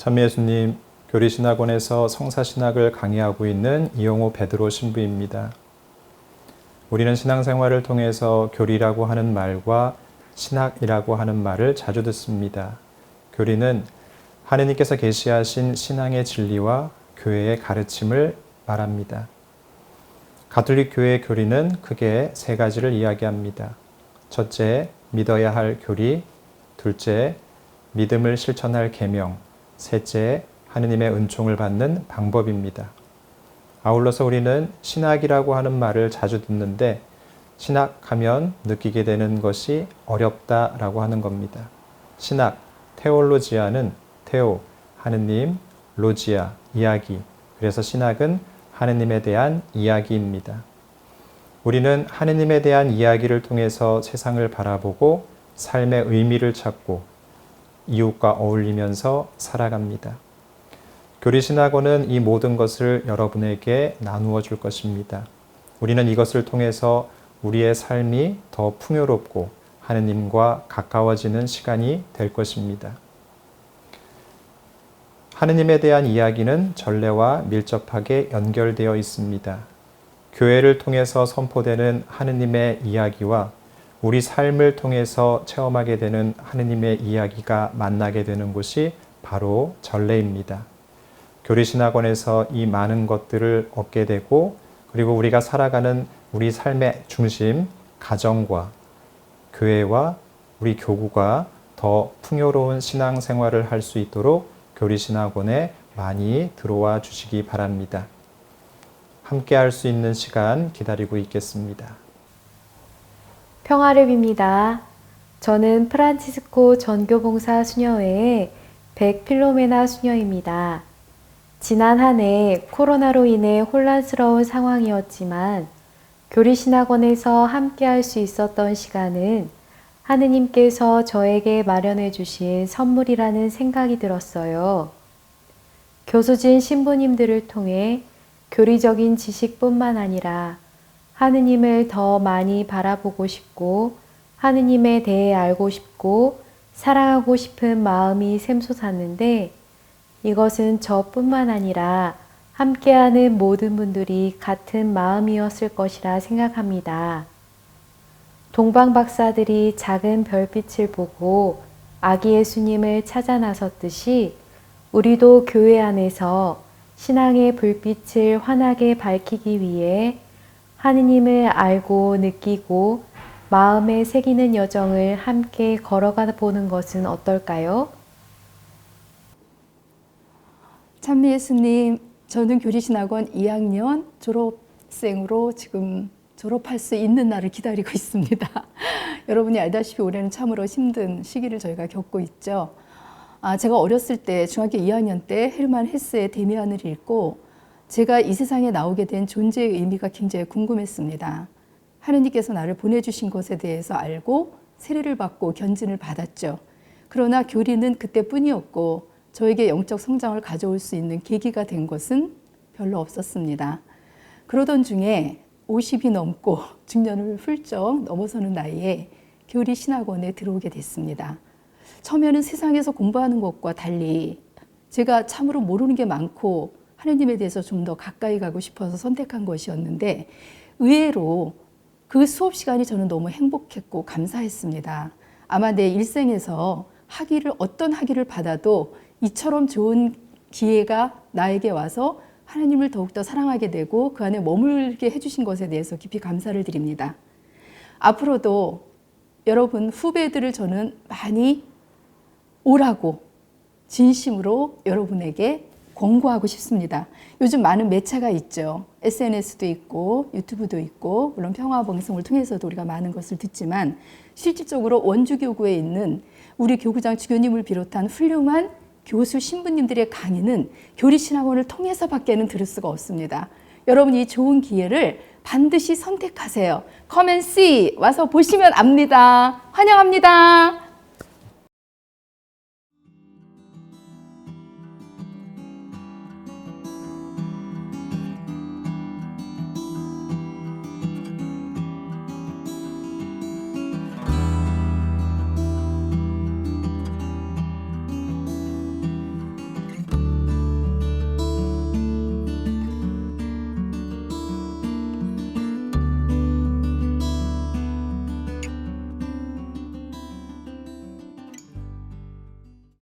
참예수님, 교리신학원에서 성사신학을 강의하고 있는 이용호 베드로 신부입니다. 우리는 신앙생활을 통해서 교리라고 하는 말과 신학이라고 하는 말을 자주 듣습니다. 교리는 하느님께서 계시하신 신앙의 진리와 교회의 가르침을 말합니다. 가톨릭 교회의 교리는 크게 세 가지를 이야기합니다. 첫째, 믿어야 할 교리, 둘째, 믿음을 실천할 계명, 셋째, 하느님의 은총을 받는 방법입니다. 아울러서 우리는 신학이라고 하는 말을 자주 듣는데 신학하면 느끼게 되는 것이 어렵다라고 하는 겁니다. 신학, 테올로지아는 테오, 하느님, 로지아, 이야기. 그래서 신학은 하느님에 대한 이야기입니다. 우리는 하느님에 대한 이야기를 통해서 세상을 바라보고 삶의 의미를 찾고 이웃과 어울리면서 살아갑니다. 교리신학원은 이 모든 것을 여러분에게 나누어 줄 것입니다. 우리는 이것을 통해서 우리의 삶이 더 풍요롭고 하느님과 가까워지는 시간이 될 것입니다. 하느님에 대한 이야기는 전례와 밀접하게 연결되어 있습니다. 교회를 통해서 선포되는 하느님의 이야기와 우리 삶을 통해서 체험하게 되는 하느님의 이야기가 만나게 되는 곳이 바로 전례입니다. 교리신학원에서 이 많은 것들을 얻게 되고 그리고 우리가 살아가는 우리 삶의 중심, 가정과 교회와 우리 교구가 더 풍요로운 신앙생활을 할 수 있도록 교리신학원에 많이 들어와 주시기 바랍니다. 함께 할 수 있는 시간 기다리고 있겠습니다. 평화를 빕니다. 저는 프란치스코 전교봉사 수녀회의 백필로메나 수녀입니다. 지난 한 해 코로나로 인해 혼란스러운 상황이었지만 교리신학원에서 함께 할 수 있었던 시간은 하느님께서 저에게 마련해 주신 선물이라는 생각이 들었어요. 교수진 신부님들을 통해 교리적인 지식뿐만 아니라 하느님을 더 많이 바라보고 싶고 하느님에 대해 알고 싶고 사랑하고 싶은 마음이 샘솟았는데 이것은 저뿐만 아니라 함께하는 모든 분들이 같은 마음이었을 것이라 생각합니다. 동방 박사들이 작은 별빛을 보고 아기 예수님을 찾아 나섰듯이 우리도 교회 안에서 신앙의 불빛을 환하게 밝히기 위해 하느님을 알고 느끼고 마음에 새기는 여정을 함께 걸어가 보는 것은 어떨까요? 참미 예수님, 저는 교리신학원 2학년 졸업생으로 지금 졸업할 수 있는 날을 기다리고 있습니다. 여러분이 알다시피 올해는 참으로 힘든 시기를 저희가 겪고 있죠. 아, 제가 어렸을 때 중학교 2학년 때 헬만 헤스의 데미안을 읽고 제가 이 세상에 나오게 된 존재의 의미가 굉장히 궁금했습니다. 하느님께서 나를 보내주신 것에 대해서 알고 세례를 받고 견진을 받았죠. 그러나 교리는 그때뿐이었고 저에게 영적 성장을 가져올 수 있는 계기가 된 것은 별로 없었습니다. 그러던 중에 50이 넘고 중년을 훌쩍 넘어서는 나이에 교리 신학원에 들어오게 됐습니다. 처음에는 세상에서 공부하는 것과 달리 제가 참으로 모르는 게 많고 하느님에 대해서 좀 더 가까이 가고 싶어서 선택한 것이었는데 의외로 그 수업 시간이 저는 너무 행복했고 감사했습니다. 아마 내 일생에서 학위를 어떤 학위를 받아도 이처럼 좋은 기회가 나에게 와서 하나님을 더욱더 사랑하게 되고 그 안에 머물게 해주신 것에 대해서 깊이 감사를 드립니다. 앞으로도 여러분 후배들을 저는 많이 오라고 진심으로 여러분에게 권고하고 싶습니다. 요즘 많은 매체가 있죠. SNS도 있고 유튜브도 있고 물론 평화 방송을 통해서도 우리가 많은 것을 듣지만 실질적으로 원주 교구에 있는 우리 교구장 주교님을 비롯한 훌륭한 교수 신부님들의 강의는 교리신학원을 통해서 밖에는 들을 수가 없습니다. 여러분 이 좋은 기회를 반드시 선택하세요. Come and see 와서 보시면 압니다. 환영합니다.